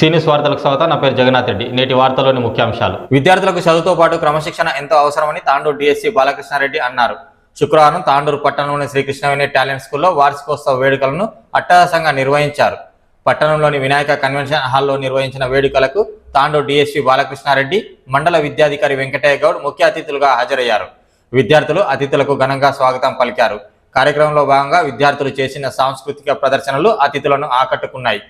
సీనియస్ వార్తలకు స్వాగతం. నా పేరు జగన్నాథ్ రెడ్డి. నేటి వార్తలోని ముఖ్యాంశాలు. విద్యార్థులకు చదువుతో పాటు క్రమశిక్షణ ఎంతో అవసరమని తాండూరు డిఎస్సి బాలకృష్ణారెడ్డి అన్నారు. శుక్రవారం తాండూరు పట్టణంలోని శ్రీకృష్ణవేణి టాలెంట్ స్కూల్లో వార్షికోత్సవ వేడుకలను అట్టహాసంగా నిర్వహించారు. పట్టణంలోని వినాయక కన్వెన్షన్ హాల్లో నిర్వహించిన వేడుకలకు తాండూరు డిఎస్పి బాలకృష్ణారెడ్డి మండల విద్యాధికారి వెంకటయ్య గౌడ్ ముఖ్య అతిథులుగా హాజరయ్యారు. విద్యార్థులు అతిథులకు ఘనంగా స్వాగతం పలికారు. కార్యక్రమంలో భాగంగా విద్యార్థులు చేసిన సాంస్కృతిక ప్రదర్శనలు అతిథులను ఆకట్టుకున్నాయి.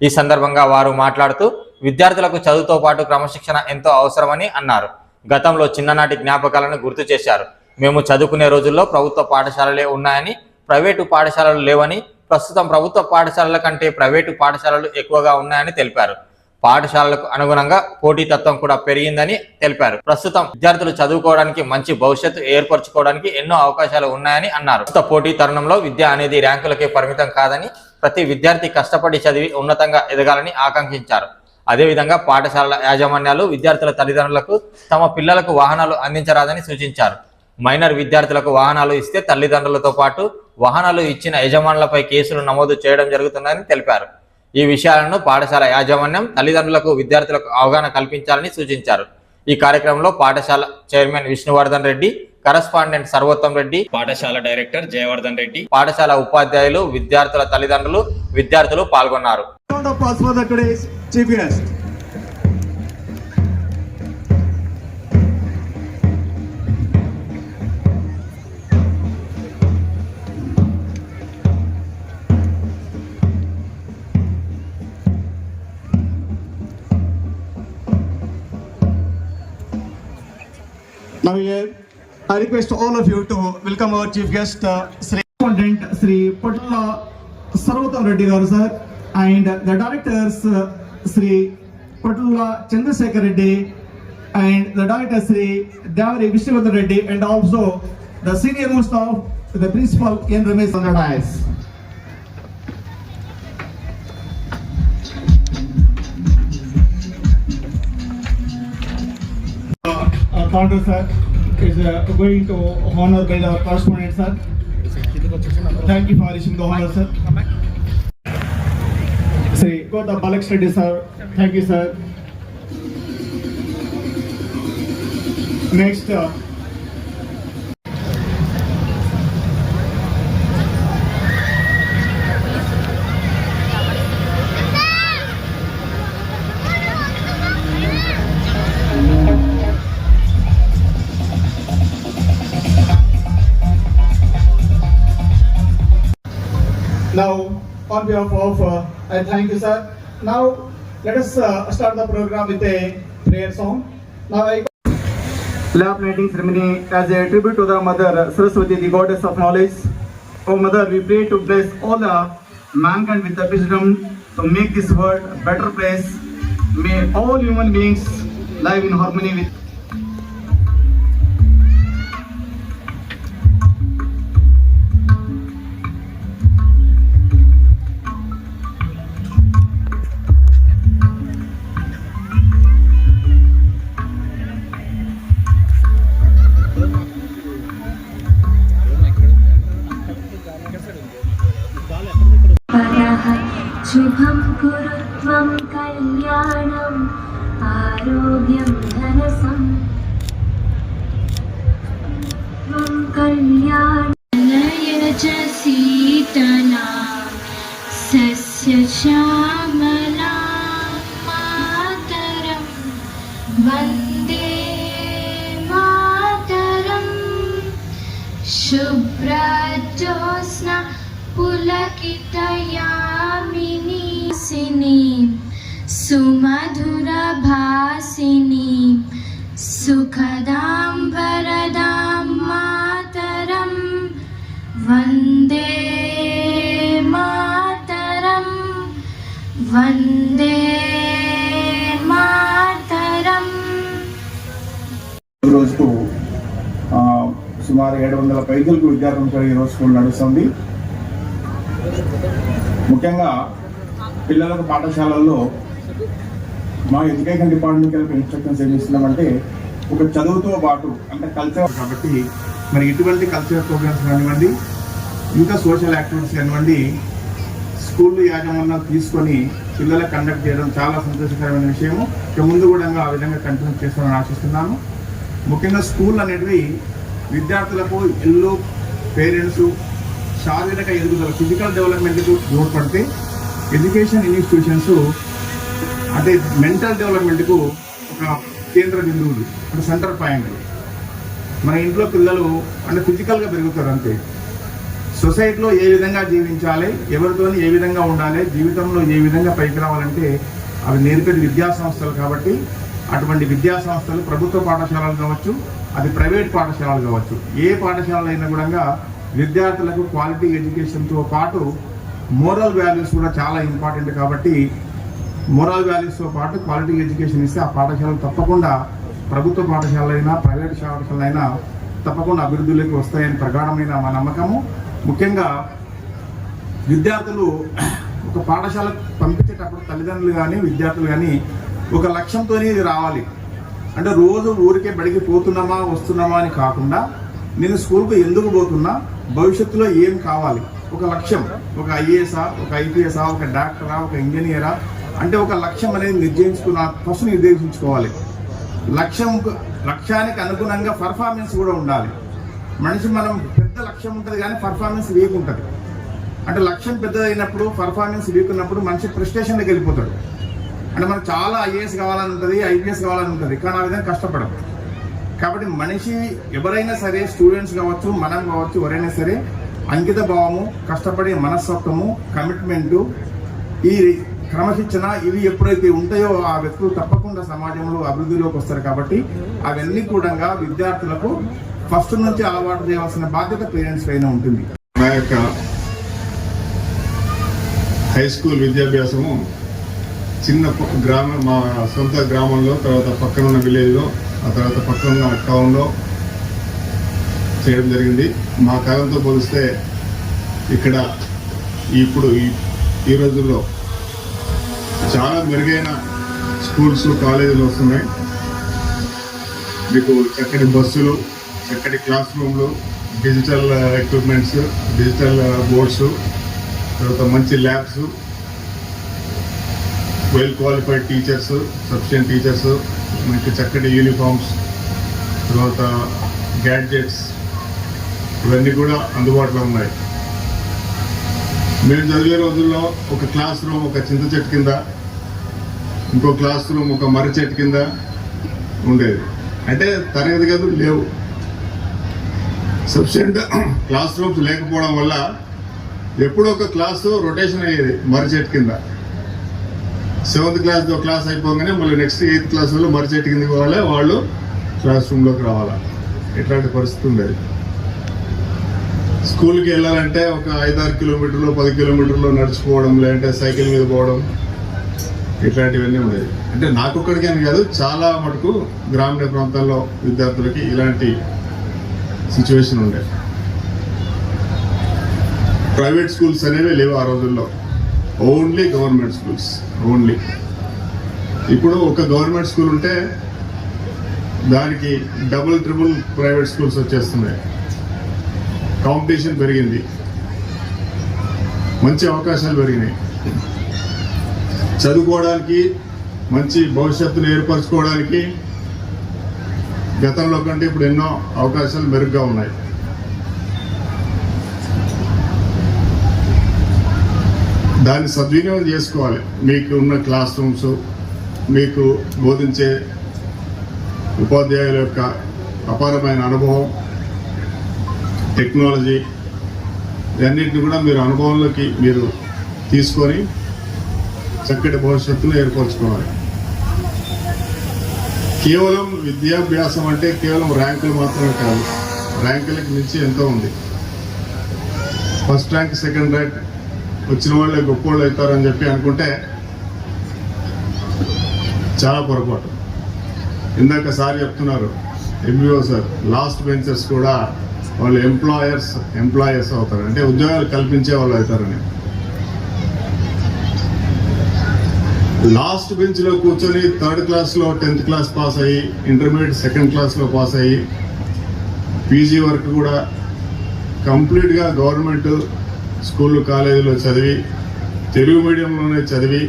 ఈ సందర్భంగా వారు మాట్లాడుతూ విద్యార్థులకు చదువుతో పాటు క్రమశిక్షణ ఎంతో అవసరమని అన్నారు. గతంలో చిన్ననాటి జ్ఞాపకాలను గుర్తు చేశారు. మేము చదువుకునే రోజుల్లో ప్రభుత్వ పాఠశాలలే ఉన్నాయని ప్రైవేటు పాఠశాలలు లేవని ప్రస్తుతం ప్రభుత్వ పాఠశాలల కంటే ప్రైవేటు పాఠశాలలు ఎక్కువగా ఉన్నాయని తెలిపారు. పాఠశాలలకు అనుగుణంగా పోటీతత్వం కూడా పెరిగిందని తెలిపారు. ప్రస్తుతం విద్యార్థులు చదువుకోవడానికి మంచి భవిష్యత్తు ఏర్పరచుకోవడానికి ఎన్నో అవకాశాలు ఉన్నాయని అన్నారు. ప్రస్తుత పోటీ తరుణంలో విద్య అనేది ర్యాంకులకే పరిమితం కాదని ప్రతి విద్యార్థి కష్టపడి చదివి ఉన్నతంగా ఎదగాలని ఆకాంక్షించారు. అదేవిధంగా పాఠశాలల యాజమాన్యాలు విద్యార్థుల తల్లిదండ్రులకు తమ పిల్లలకు వాహనాలు అందించరాదని సూచించారు. మైనర్ విద్యార్థులకు వాహనాలు ఇస్తే తల్లిదండ్రులతో పాటు వాహనాలు ఇచ్చిన యజమానులపై కేసులు నమోదు చేయడం జరుగుతుందని తెలిపారు. ఈ విషయాలను పాఠశాల యాజమాన్యం తల్లిదండ్రులకు విద్యార్థులకు అవగాహన కల్పించాలని సూచించారు. ఈ కార్యక్రమంలో పాఠశాల చైర్మన్ విష్ణువర్ధన్ రెడ్డి కరస్పాండెంట్ సర్వోత్తం రెడ్డి పాఠశాల డైరెక్టర్ జయవర్ధన్ రెడ్డి పాఠశాల ఉపాధ్యాయులు విద్యార్థుల తల్లిదండ్రులు విద్యార్థులు పాల్గొన్నారు. Applause I request all of you to welcome our chief guest, uh, Sri Correspondent Sri Patla Sarvatam Reddy garu sir, and the directors uh, Sri Patla Chandrasekhar Reddy and the director Sri Davari Vishnuvardhan Reddy and also the senior most of the principal N. Ramesh Sangadayas. uh, Counter sir is uh, going to honor by the correspondent sir. Thank you for receiving the honor sir. Sri Kota Balak Study, sir, thank you sir. Next, uh, on behalf of, uh, I thank you, sir. Now, let us uh, start the program with a prayer song. Now, I lap lighting ceremony as a tribute to the mother Saraswati, the goddess of knowledge. Oh, mother, we pray to bless all the mankind with the wisdom to make this world a better place. May all human beings live in harmony with. आरोग्यं धनसं त्वं कल्याणय च सीतला सस्यश्यामला मातरं वंदे पुलकितयामिनी सिनी। सुमधुरभासिनी सुखदां वरदां मातरं वन्दे मातरं वन्दे मातरम् ఈ రోజుకు ఆ, సుమారు ఏడు వందల పైదలకు విద్యార్థులతో ఈరోజు స్కూల్ నడుస్తుంది ముఖ్యంగా పిల్లలకు పాఠశాలల్లో మా ఎడ్యుకేషన్ డిపార్ట్మెంట్ కలిపి ఇన్స్ట్రక్షన్స్ ఏం ఇస్తున్నామంటే ఒక చదువుతో పాటు అంటే కల్చర్ కాబట్టి మరి ఇటువంటి కల్చరల్ ప్రోగ్రామ్స్ కానివ్వండి ఇంకా సోషల్ యాక్టివిటీస్ కానివ్వండి స్కూల్ యాజమాన్యం తీసుకొని పిల్లలకు కండక్ట్ చేయడం చాలా సంతోషకరమైన విషయము. ఇక ముందు కూడా ఆ విధంగా కంటిన్యూ చేస్తామని ఆశిస్తున్నాను ముఖ్యంగా స్కూల్ అనేటివి విద్యార్థులకు ఇల్లు పేరెంట్స్ శారీరక ఎదుగుదల ఫిజికల్ డెవలప్మెంట్కు తోడ్పడితే ఎడ్యుకేషన్ ఇన్స్టిట్యూషన్స్ అంటే మెంటల్ డెవలప్మెంట్కు ఒక కేంద్ర బిందువులు అంటే సెంటర్ పాయింట్ మన ఇంట్లో పిల్లలు అంటే ఫిజికల్గా పెరుగుతారు అంతే. సొసైటీలో ఏ విధంగా జీవించాలి ఎవరితో ఏ విధంగా ఉండాలి జీవితంలో ఏ విధంగా పైకి రావాలంటే అవి నేర్పేది విద్యా సంస్థలు కాబట్టి అటువంటి విద్యా సంస్థలు ప్రభుత్వ పాఠశాలలు కావచ్చు అది ప్రైవేట్ పాఠశాలలు కావచ్చు. ఏ పాఠశాలలు అయినా కూడా విద్యార్థులకు క్వాలిటీ ఎడ్యుకేషన్తో పాటు మోరల్ వాల్యూస్ కూడా చాలా ఇంపార్టెంట్ కాబట్టి మోరల్ వాల్యూస్తో పాటు క్వాలిటీ ఎడ్యుకేషన్ ఇస్తే ఆ పాఠశాలలు తప్పకుండా ప్రభుత్వ పాఠశాలైనా ప్రైవేట్ పాఠశాలైనా తప్పకుండా అభివృద్ధిలోకి వస్తాయని ప్రగాఢమైన మా నమ్మకము. ముఖ్యంగా విద్యార్థులు ఒక పాఠశాలకు పంపించేటప్పుడు తల్లిదండ్రులు కానీ విద్యార్థులు కానీ ఒక లక్ష్యంతో ఇది రావాలి. అంటే రోజు ఊరికే బడికి పోతున్నామా వస్తున్నామా అని కాకుండా నేను స్కూల్కు ఎందుకు పోతున్నా భవిష్యత్తులో ఏం కావాలి? ఒక లక్ష్యం. ఒక ఐఏఎస్ఆ ఒక ఐపీఎస్ఆ ఒక డాక్టరా ఒక ఇంజనీరా అంటే ఒక లక్ష్యం అనేది నిర్ణయించుకున్న ఫస్ట్ నిర్దేశించుకోవాలి. లక్ష్యం లక్ష్యానికి అనుగుణంగా పర్ఫార్మెన్స్ కూడా ఉండాలి. మనిషి మనం పెద్ద లక్ష్యం ఉంటుంది కానీ పర్ఫార్మెన్స్ వీక్ ఉంటుంది అంటే లక్ష్యం పెద్దదైనప్పుడు పర్ఫార్మెన్స్ వీక్ ఉన్నప్పుడు మనిషి ప్రెస్టేషన్లోకి వెళ్ళిపోతాడు. అంటే మనకు చాలా ఐఏఎస్ కావాలని ఉంటుంది ఐపీఎస్ కావాలని ఉంటుంది కానీ ఆ విధంగా కష్టపడం కాబట్టి మనిషి ఎవరైనా సరే స్టూడెంట్స్ కావచ్చు మనం కావచ్చు ఎవరైనా సరే అంకిత భావము కష్టపడే మనస్తత్వము కమిట్మెంటు ఈ క్రమశిక్షణ ఇవి ఎప్పుడైతే ఉంటాయో ఆ వ్యక్తులు తప్పకుండా సమాజంలో అభివృద్ధిలోకి వస్తారు కాబట్టి అవన్నీ కూడా విద్యార్థులకు ఫస్ట్ నుంచి అలవాటు చేయవలసిన బాధ్యత పేరెంట్స్ పైన ఉంటుంది. నా యొక్క హై స్కూల్ విద్యాభ్యాసము చిన్న గ్రామం మా సొంత గ్రామంలో తర్వాత పక్కన ఉన్న విలేజ్లో ఆ తర్వాత పక్కన ఉన్న టౌన్లో చేయడం జరిగింది. మా కాలంతో పోలిస్తే ఇక్కడ ఇప్పుడు ఈ ఈ రోజుల్లో చాలా మెరుగైన స్కూల్స్ కాలేజీలు వస్తున్నాయి. మీకు చక్కటి బస్సులు చక్కటి క్లాస్ రూమ్లు డిజిటల్ ఎక్విప్మెంట్స్ డిజిటల్ బోర్డ్స్ తర్వాత మంచి labs well qualified teachers sufficient teachers మనకి చక్కటి యూనిఫామ్స్ తర్వాత గ్యాడ్జెట్స్ ఇవన్నీ కూడా అందుబాటులో ఉన్నాయి. మేము చదివే రోజుల్లో ఒక క్లాస్ రూమ్ ఒక చింత చెట్టు కింద ఇంకో క్లాస్ రూమ్ ఒక మర్రి చెట్టు కింద ఉండేది. అంటే తరగతి గదులు లేవు. సఫిషియంట్ క్లాస్ రూమ్స్ లేకపోవడం వల్ల ఎప్పుడో ఒక క్లాసు రొటేషన్ అయ్యేది మర్రి చెట్టు కింద. సెవెంత్ క్లాస్ క్లాస్ అయిపోగానే మళ్ళీ నెక్స్ట్ ఎయిత్ క్లాస్ వాళ్ళు మర్రి చెట్టు కిందకి పోవాలి వాళ్ళు క్లాస్ రూమ్లోకి రావాలా. ఇట్లాంటి పరిస్థితి ఉండేది. స్కూల్కి వెళ్ళాలంటే ఒక ఐదారు కిలోమీటర్లు పది కిలోమీటర్లు నడుచుకోవడం లేదంటే సైకిల్ మీద పోవడం ఇట్లాంటివన్నీ ఉండేవి. అంటే నాకు అని కాదు చాలా మటుకు గ్రామీణ ప్రాంతాల్లో విద్యార్థులకి ఇలాంటి సిచ్యువేషన్ ఉండే. ప్రైవేట్ స్కూల్స్ అనేవి లేవు ఆ రోజుల్లో. Only government schools only. ఇప్పుడు ఒక గవర్నమెంట్ స్కూల్ ఉంటే దానికి డబుల్ ట్రిపుల్ ప్రైవేట్ స్కూల్స్ వచ్చేస్తున్నాయి. కాంపిటీషన్ పెరిగింది. మంచి అవకాశాలు పెరిగినాయి. చదువుకోవడానికి మంచి భవిష్యత్తును ఏర్పరచుకోవడానికి గతంలో కంటే ఇప్పుడు ఎన్నో అవకాశాలు మెరుగ్గా ఉన్నాయి. దాన్ని సద్వినియోగం చేసుకోవాలి. మీకు ఉన్న క్లాస్ రూమ్స్ మీకు బోధించే ఉపాధ్యాయుల యొక్క అపారమైన అనుభవం టెక్నాలజీ ఇవన్నిటిని కూడా మీరు అనుభవంలోకి మీరు తీసుకొని చక్కటి భవిష్యత్తును ఏర్పరచుకోవాలి. కేవలం విద్యాభ్యాసం అంటే కేవలం ర్యాంకులు మాత్రమే కాదు ర్యాంకులకు మించి ఎంతో ఉంది. ఫస్ట్ ర్యాంక్ సెకండ్ ర్యాంక్ వచ్చిన వాళ్ళే గొప్ప వాళ్ళు అవుతారని చెప్పి అనుకుంటే చాలా పొరపాటు. ఇందాక సార్ చెప్తున్నారు ఎంబీఓ సార్ లాస్ట్ బెంచర్స్ కూడా వాళ్ళు ఎంప్లాయర్స్ ఎంప్లాయర్స్ అవుతారు. అంటే ఉద్యోగాలు కల్పించే వాళ్ళు అవుతారని. లాస్ట్ బెంచ్లో కూర్చొని థర్డ్ క్లాస్లో టెన్త్ క్లాస్ పాస్ అయ్యి ఇంటర్మీడియట్ సెకండ్ క్లాస్లో పాస్ అయ్యి పీజీ వరకు కూడా కంప్లీట్గా గవర్నమెంట్ స్కూల్ కాలేజీలో చదివి తెలుగు మీడియంలోనే చదివి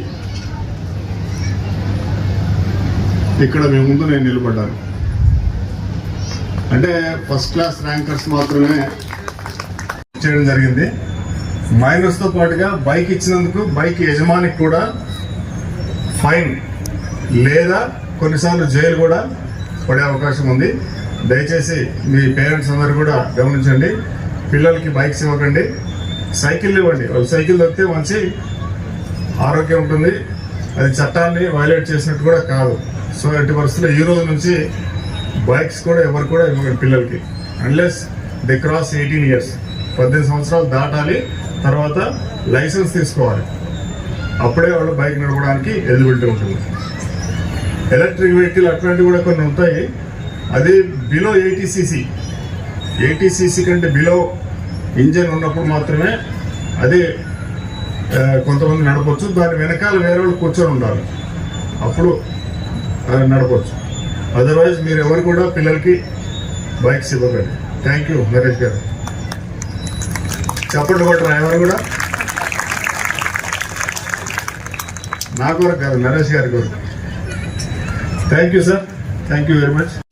ఇక్కడ మీ ముందు నేను నిలబడ్డాను. అంటే ఫస్ట్ క్లాస్ ర్యాంకర్స్ మాత్రమే చేయడం జరిగింది. మైనర్స్తో పాటుగా బైక్ ఇచ్చినందుకు బైక్ యజమానికి కూడా ఫైన్ లేదా కొన్నిసార్లు జైలు కూడా పడే అవకాశం ఉంది. దయచేసి మీ పేరెంట్స్ అందరు కూడా గమనించండి. పిల్లలకి బైక్స్ ఇవ్వకండి. సైకిల్ ఇవ్వండి. వాళ్ళు సైకిల్ దొరికితే మంచి ఆరోగ్యం ఉంటుంది. అది చట్టాన్ని వైలేట్ చేసినట్టు కూడా కాదు. సో ఎట్టి పరిస్థితుల్లో ఈ రోజు నుంచి బైక్స్ కూడా ఎవరు కూడా ఇవ్వగలరు పిల్లలకి. Unless the cross eighteen years పద్దెనిమిది సంవత్సరాలు దాటాలి తర్వాత లైసెన్స్ తీసుకోవాలి. అప్పుడే వాళ్ళు బైక్ నడపడానికి ఎలిజిబిలిటీ ఉంటుంది. ఎలక్ట్రిక్ వెహికల్ అట్లాంటివి కూడా కొన్ని ఉంటాయి. అది below eighty CC eighty CC కంటే బిలో ఇంజన్ ఉన్నప్పుడు మాత్రమే అది కొంతమంది నడపచ్చు. దాని వెనకాల వేరే వాళ్ళు కూర్చొని ఉండాలి. అప్పుడు నడపచ్చు. అదర్వైజ్ మీరు ఎవరు కూడా పిల్లలకి బైక్స్ ఇవ్వకండి. థ్యాంక్ యూ నరేష్ గారు. చప్పట్లు కొట్టరా ఎవరు కూడా. నా కొరకు కాదు నరేష్ గారి కొరకు. Thank you sir thank you very much